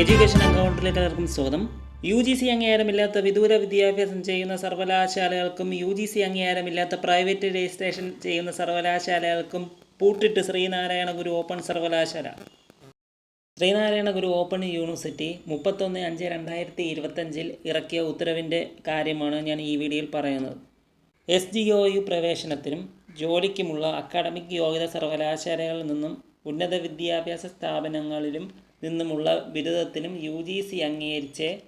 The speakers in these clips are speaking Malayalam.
എഡ്യൂക്കേഷൻ അക്കൗണ്ടിലേക്ക് എല്ലാവർക്കും സ്വാഗതം. യു ജി സി അംഗീകാരമില്ലാത്ത വിദൂര വിദ്യാഭ്യാസം ചെയ്യുന്ന സർവകലാശാലകൾക്കും യു ജി സി അംഗീകാരമില്ലാത്ത പ്രൈവറ്റ് രജിസ്ട്രേഷൻ ചെയ്യുന്ന സർവകലാശാലകൾക്കും പൂട്ടിട്ട് ശ്രീനാരായണ ഗുരു ഓപ്പൺ സർവകലാശാല. ശ്രീനാരായണ ഗുരു ഓപ്പൺ യൂണിവേഴ്സിറ്റി മുപ്പത്തൊന്ന് അഞ്ച് രണ്ടായിരത്തി ഇരുപത്തഞ്ചിൽ ഇറക്കിയ ഉത്തരവിന്റെ കാര്യമാണ് ഞാൻ ഈ വീഡിയോയിൽ പറയുന്നത്. എസ് ജി ഒ യു പ്രവേശനത്തിനും ജോലിക്കുമുള്ള അക്കാഡമിക് യോഗ്യത സർവകലാശാലകളിൽ നിന്നും ഉന്നത വിദ്യാഭ്യാസ സ്ഥാപനങ്ങളിലും നിന്നുമുള്ള ബിരുദത്തിനും യു ജി സി അംഗീകരിച്ച്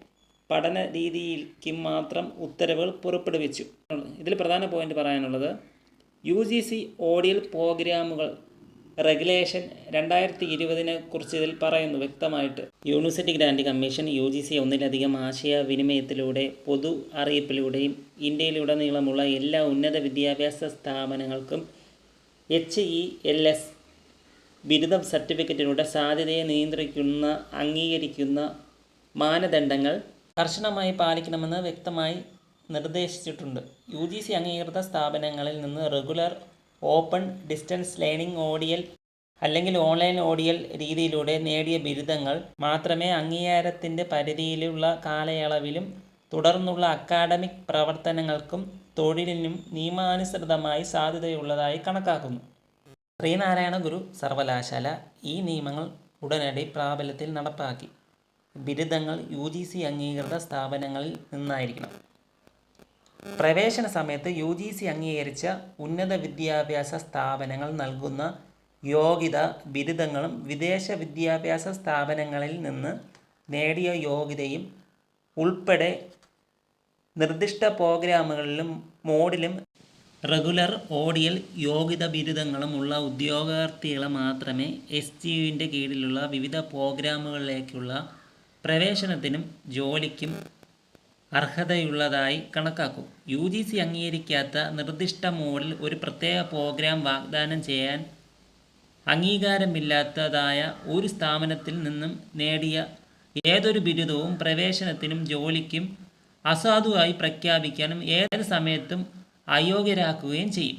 പഠന രീതിക്കും മാത്രം ഉത്തരവുകൾ പുറപ്പെടുവിച്ചു. ഇതിൽ പ്രധാന പോയിന്റ് പറയാനുള്ളത് യു ജി സി ഓഡിയൽ പ്രോഗ്രാമുകൾ റെഗുലേഷൻ രണ്ടായിരത്തി ഇരുപതിനെ കുറിച്ച് ഇതിൽ പറയുന്നു വ്യക്തമായിട്ട്. University grant commission U G C ഒന്നിലധികം ആശയവിനിമയത്തിലൂടെ പൊതു അറിയിപ്പിലൂടെയും ഇന്ത്യയിലുടനീളമുള്ള എല്ലാ ഉന്നത വിദ്യാഭ്യാസ സ്ഥാപനങ്ങൾക്കും എച്ച് ഇ എൽ എസ് ബിരുദം സർട്ടിഫിക്കറ്റിലൂടെ സാധ്യതയെ നിയന്ത്രിക്കുന്ന അംഗീകരിക്കുന്ന മാനദണ്ഡങ്ങൾ കർശനമായി പാലിക്കണമെന്ന് വ്യക്തമായി നിർദ്ദേശിച്ചിട്ടുണ്ട്. യു ജി സി അംഗീകൃത സ്ഥാപനങ്ങളിൽ നിന്ന് regular open distance learning ODL അല്ലെങ്കിൽ ഓൺലൈൻ ഓഡിയൽ രീതിയിലൂടെ നേടിയ ബിരുദങ്ങൾ മാത്രമേ അംഗീകാരത്തിന്റെ പരിധിയിലുള്ള കാലയളവിലും തുടർന്നുള്ള അക്കാഡമിക് പ്രവർത്തനങ്ങൾക്കും തൊഴിലിനും നിയമാനുസൃതമായി സാധ്യതയുള്ളതായി കണക്കാക്കുന്നു. ശ്രീനാരായണ ഗുരു സർവകലാശാല ഈ നിയമങ്ങൾ ഉടനടി പ്രാബല്യത്തിൽ നടപ്പാക്കി. ബിരുദങ്ങൾ യു ജി സി അംഗീകൃത സ്ഥാപനങ്ങളിൽ നിന്നായിരിക്കണം. പ്രവേശന സമയത്ത് യു ജി സി അംഗീകരിച്ച ഉന്നത വിദ്യാഭ്യാസ സ്ഥാപനങ്ങൾ നൽകുന്ന യോഗ്യത ബിരുദങ്ങളും വിദേശ വിദ്യാഭ്യാസ സ്ഥാപനങ്ങളിൽ നിന്ന് നേടിയ യോഗ്യതയും ഉൾപ്പെടെ നിർദ്ദിഷ്ട പ്രോഗ്രാമുകളിലും മോഡിലും റെഗുലർ ഓഡിയൽ യോഗ്യത ബിരുദങ്ങളും ഉള്ള ഉദ്യോഗാർത്ഥികളെ മാത്രമേ എസ് ടി യുവിന്റെ കീഴിലുള്ള വിവിധ പ്രോഗ്രാമുകളിലേക്കുള്ള പ്രവേശനത്തിനും ജോലിക്കും അർഹതയുള്ളതായി കണക്കാക്കും. യു ജി സി അംഗീകരിക്കാത്ത നിർദ്ദിഷ്ട മോഡിൽ ഒരു പ്രത്യേക പ്രോഗ്രാം വാഗ്ദാനം ചെയ്യാൻ അംഗീകാരമില്ലാത്തതായ ഒരു സ്ഥാപനത്തിൽ നിന്നും നേടിയ ഏതൊരു ബിരുദവും പ്രവേശനത്തിനും ജോലിക്കും അസാധുവായി പ്രഖ്യാപിക്കാനും ഏത് സമയത്തും അയോഗ്യരാക്കുകയും ചെയ്യും.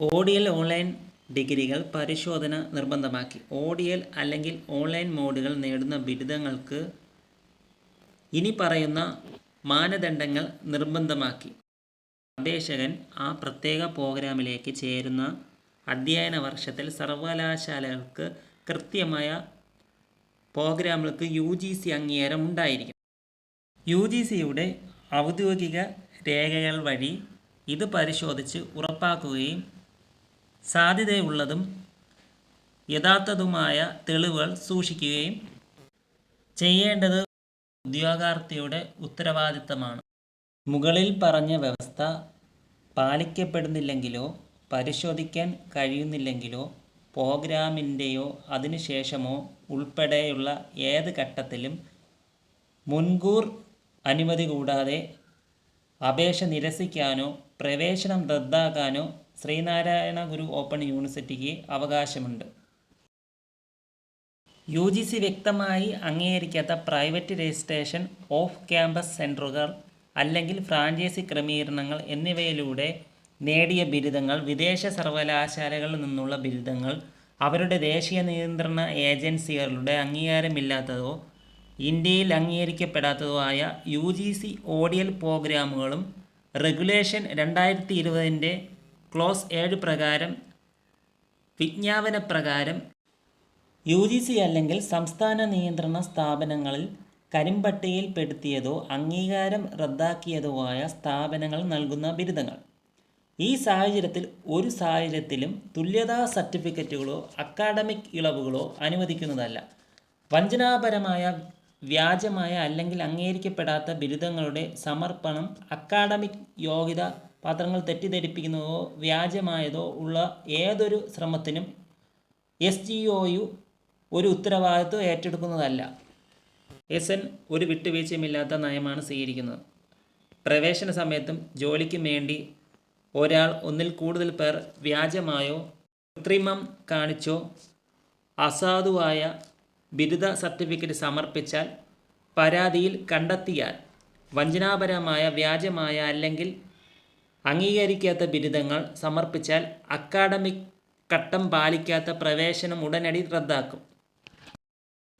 ഓഡിയൽ ഓൺലൈൻ ഡിഗ്രികൾ പരിശോധന നിർബന്ധമാക്കി. ഓഡിയൽ അല്ലെങ്കിൽ ഓൺലൈൻ മോഡുകൾ നേടുന്ന ബിരുദങ്ങൾക്ക് ഇനി പറയുന്ന മാനദണ്ഡങ്ങൾ നിർബന്ധമാക്കി. അപേക്ഷകൻ ആ പ്രത്യേക പ്രോഗ്രാമിലേക്ക് ചേരുന്ന അധ്യയന വർഷത്തിൽ സർവകലാശാലകൾക്ക് കൃത്യമായ പ്രോഗ്രാമുകൾക്ക് യു ജി സി അംഗീകാരം ഉണ്ടായിരിക്കും. യു ജി സിയുടെ ഔദ്യോഗിക രേഖകൾ വഴി ഇത് പരിശോധിച്ച് ഉറപ്പാക്കുകയും സാധ്യതയുള്ളതും യഥാർത്ഥതുമായ തെളിവുകൾ സൂക്ഷിക്കുകയും ചെയ്യേണ്ടത് ഉദ്യോഗാർത്ഥിയുടെ ഉത്തരവാദിത്തമാണ്. മുകളിൽ പറഞ്ഞ വ്യവസ്ഥ പാലിക്കപ്പെടുന്നില്ലെങ്കിലോ പരിശോധിക്കാൻ കഴിയുന്നില്ലെങ്കിലോ പ്രോഗ്രാമിന്റെയോ അതിനുശേഷമോ ഉൾപ്പെടെയുള്ള ഏത് ഘട്ടത്തിലും മുൻകൂർ അനുമതി കൂടാതെ അപേക്ഷ നിരസിക്കാനോ പ്രവേശനം റദ്ദാക്കാനോ ശ്രീനാരായണ ഗുരു ഓപ്പൺ യൂണിവേഴ്സിറ്റിക്ക് അവകാശമുണ്ട്. യു ജി സി വ്യക്തമായി അംഗീകരിക്കാത്ത പ്രൈവറ്റ് രജിസ്ട്രേഷൻ ഓഫ് ക്യാമ്പസ് സെന്ററുകൾ അല്ലെങ്കിൽ ഫ്രാഞ്ചൈസി ക്രമീകരണങ്ങൾ എന്നിവയിലൂടെ നേടിയ ബിരുദങ്ങൾ വിദേശ സർവകലാശാലകളിൽ നിന്നുള്ള ബിരുദങ്ങൾ അവരുടെ ദേശീയ നിയന്ത്രണ ഏജൻസികളുടെ അംഗീകാരമില്ലാത്തതോ ഇന്ത്യയിൽ അംഗീകരിക്കപ്പെടാത്തതോ ആയ യു ജി സി ഓഡിയൽ പ്രോഗ്രാമുകളും റെഗുലേഷൻ രണ്ടായിരത്തി ഇരുപതിന്റെ ക്ലോസ് ഏഴ് പ്രകാരം വിജ്ഞാപന പ്രകാരം യു ജി സി അല്ലെങ്കിൽ സംസ്ഥാന നിയന്ത്രണ സ്ഥാപനങ്ങളിൽ കരിമ്പട്ടികയിൽപ്പെടുത്തിയതോ അംഗീകാരം റദ്ദാക്കിയതോ ആയ സ്ഥാപനങ്ങൾ നൽകുന്ന ബിരുദങ്ങൾ. ഈ സാഹചര്യത്തിൽ ഒരു സാഹചര്യത്തിലും തുല്യതാ സർട്ടിഫിക്കറ്റുകളോ അക്കാഡമിക് ഇളവുകളോ അനുവദിക്കുന്നതല്ല. വഞ്ചനാപരമായ വ്യാജമായ അല്ലെങ്കിൽ അംഗീകരിക്കപ്പെടാത്ത ബിരുദങ്ങളുടെ സമർപ്പണം അക്കാഡമിക് യോഗ്യത പത്രങ്ങൾ തെറ്റിദ്ധരിപ്പിക്കുന്നതോ വ്യാജമായതോ ഉള്ള ഏതൊരു ശ്രമത്തിനും എസ് ജി ഒ യു ഒരു ഉത്തരവാദിത്വം ഏറ്റെടുക്കുന്നതല്ല. എസ് എൻ ഒരു വിട്ടുവീഴ്ചയുമില്ലാത്ത നയമാണ് സ്വീകരിക്കുന്നത്. പ്രവേശന സമയത്തും ജോലിക്കും വേണ്ടി ഒരാൾ ഒന്നിൽ കൂടുതൽ പേർ വ്യാജമായോ കൃത്രിമം കാണിച്ചോ അസാധുവായ ബിരുദ സർട്ടിഫിക്കറ്റ് സമർപ്പിച്ചാൽ പരാതിയിൽ കണ്ടെത്തിയാൽ വഞ്ചനാപരമായ വ്യാജമായ അല്ലെങ്കിൽ അംഗീകരിക്കാത്ത ബിരുദങ്ങൾ സമർപ്പിച്ചാൽ അക്കാഡമിക് ഘട്ടം പാലിക്കാത്ത പ്രവേശനം ഉടനടി റദ്ദാക്കും.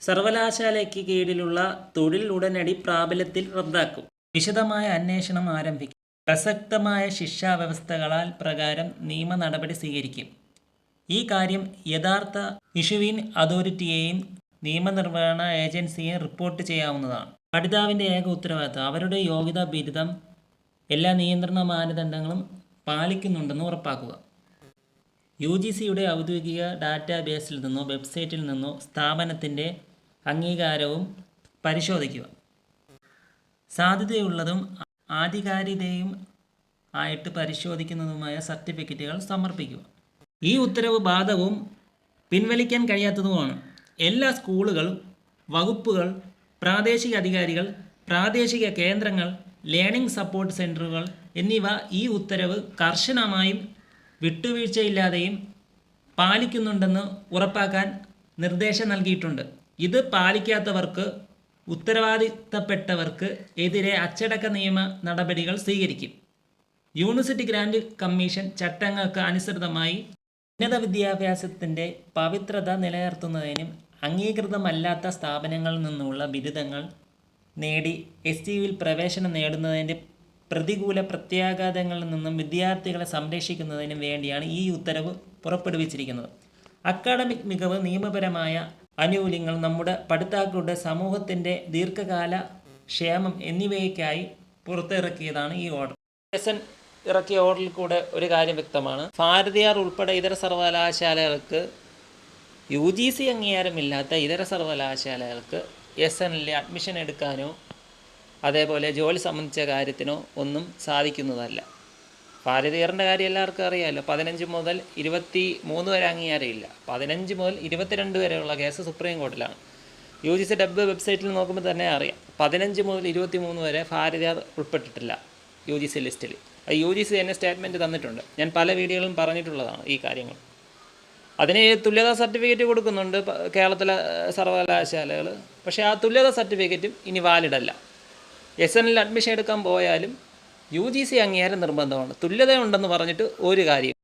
സർവകലാശാലയ്ക്ക് കീഴിലുള്ള തൊഴിൽ ഉടനടി പ്രാബല്യത്തിൽ റദ്ദാക്കും. വിശദമായ അന്വേഷണം ആരംഭിക്കും. പ്രസക്തമായ ശിക്ഷാ വ്യവസ്ഥകളാൽ പ്രകാരം നിയമ നടപടി സ്വീകരിക്കും. ഈ കാര്യം യഥാർത്ഥ ഇഷ്യൂവിൻ അതോറിറ്റിയെയും നിയമനിർവഹണ ഏജൻസിയെ റിപ്പോർട്ട് ചെയ്യാവുന്നതാണ്. പഠിതാവിന്റെ ഏക ഉത്തരവാദിത്തം അവരുടെ യോഗ്യതാ ബിരുദം എല്ലാ നിയന്ത്രണ മാനദണ്ഡങ്ങളും പാലിക്കുന്നുണ്ടെന്ന് ഉറപ്പാക്കുക. യു ജി സിയുടെ ഔദ്യോഗിക ഡാറ്റാബേസിൽ നിന്നോ വെബ്സൈറ്റിൽ നിന്നോ സ്ഥാപനത്തിന്റെ അംഗീകാരവും പരിശോധിക്കുക. സാധ്യതയുള്ളതും ആധികാരികതയും ആയിട്ട് പരിശോധിക്കുന്നതുമായ സർട്ടിഫിക്കറ്റുകൾ സമർപ്പിക്കുക. ഈ ഉത്തരവ് ബാധവും പിൻവലിക്കാൻ കഴിയാത്തതുമാണ്. എല്ലാ സ്കൂളുകളും വകുപ്പുകൾ പ്രാദേശിക അധികാരികൾ പ്രാദേശിക കേന്ദ്രങ്ങൾ ലേണിംഗ് സപ്പോർട്ട് സെന്ററുകൾ എന്നിവ ഈ ഉത്തരവ് കർശനമായും വിട്ടുവീഴ്ചയില്ലാതെയും പാലിക്കുന്നുണ്ടെന്ന് ഉറപ്പാക്കാൻ നിർദ്ദേശം നൽകിയിട്ടുണ്ട്. ഇത് പാലിക്കാത്തവർക്ക് ഉത്തരവാദിത്തപ്പെട്ടവർക്ക് എതിരെ അച്ചടക്ക നിയമ നടപടികൾ സ്വീകരിക്കും. യൂണിവേഴ്സിറ്റി ഗ്രാൻഡ് കമ്മീഷൻ ചട്ടങ്ങൾക്ക് അനുസൃതമായി ഉന്നത വിദ്യാഭ്യാസത്തിന്റെ പവിത്രത നിലനിർത്തുന്നതിനും അംഗീകൃതമല്ലാത്ത സ്ഥാപനങ്ങളിൽ നിന്നുള്ള ബിരുദങ്ങൾ നേടി എസ് ടി യുവിൽ പ്രവേശനം നേടുന്നതിന്റെ പ്രതികൂല പ്രത്യാഘാതങ്ങളിൽ നിന്നും വിദ്യാർത്ഥികളെ സംരക്ഷിക്കുന്നതിനും വേണ്ടിയാണ് ഈ ഉത്തരവ് പുറപ്പെടുവിച്ചിരിക്കുന്നത്. അക്കാഡമിക് മികവ് നിയമപരമായ ആനുകൂല്യങ്ങൾ നമ്മുടെ പഠിതാക്കളുടെ സമൂഹത്തിന്റെ ദീർഘകാല ക്ഷേമം എന്നിവയ്ക്കായി പുറത്തിറക്കിയതാണ് ഈ ഓർഡർ. എസ് എൻ ഇറക്കിയ ഓർഡറിൽ കൂടെ ഒരു കാര്യം വ്യക്തമാണ്. ഭാരതിയാർ ഉൾപ്പെടെ ഇതര സർവകലാശാലകൾക്ക് യു ജി സി അംഗീകാരമില്ലാത്ത ഇതര സർവകലാശാലകൾക്ക് എസ് എനിലെ അഡ്മിഷൻ എടുക്കാനോ അതേപോലെ ജോലി സംബന്ധിച്ച കാര്യത്തിനോ ഒന്നും സാധിക്കുന്നതല്ല. ഭാരതീയറിന്റെ കാര്യം എല്ലാവർക്കും അറിയാമല്ലോ പതിനഞ്ച് മുതൽ ഇരുപത്തി മൂന്ന് വരെ അംഗീകാരമില്ല. പതിനഞ്ച് മുതൽ ഇരുപത്തിരണ്ട് വരെയുള്ള കേസ് സുപ്രീം കോർട്ടിലാണ് യു ജി സി ഡബ് വെബ്സൈറ്റിൽ നോക്കുമ്പോൾ തന്നെ അറിയാം പതിനഞ്ച് മുതൽ ഇരുപത്തി മൂന്ന് വരെ ഭാരതീയർ ഉൾപ്പെട്ടിട്ടില്ല യു ജി സി ലിസ്റ്റിൽ. യു ജി സി തന്നെ സ്റ്റേറ്റ്മെന്റ് തന്നിട്ടുണ്ട്. ഞാൻ പല വീഡിയോകളും പറഞ്ഞിട്ടുള്ളതാണ് ഈ കാര്യങ്ങൾ. അതിന് തുല്യതാ സർട്ടിഫിക്കറ്റ് കൊടുക്കുന്നുണ്ട് കേരളത്തിലെ സർവകലാശാലകൾ പക്ഷേ ആ തുല്യതാ സർട്ടിഫിക്കറ്റും ഇനി വാലിഡല്ല എസ് എൻ അഡ്മിഷൻ എടുക്കാൻ പോയാലും യു ജി സി അംഗീകാരം നിർബന്ധമാണ്. തുല്യതയുണ്ടെന്ന് പറഞ്ഞിട്ട് ഒരു കാര്യം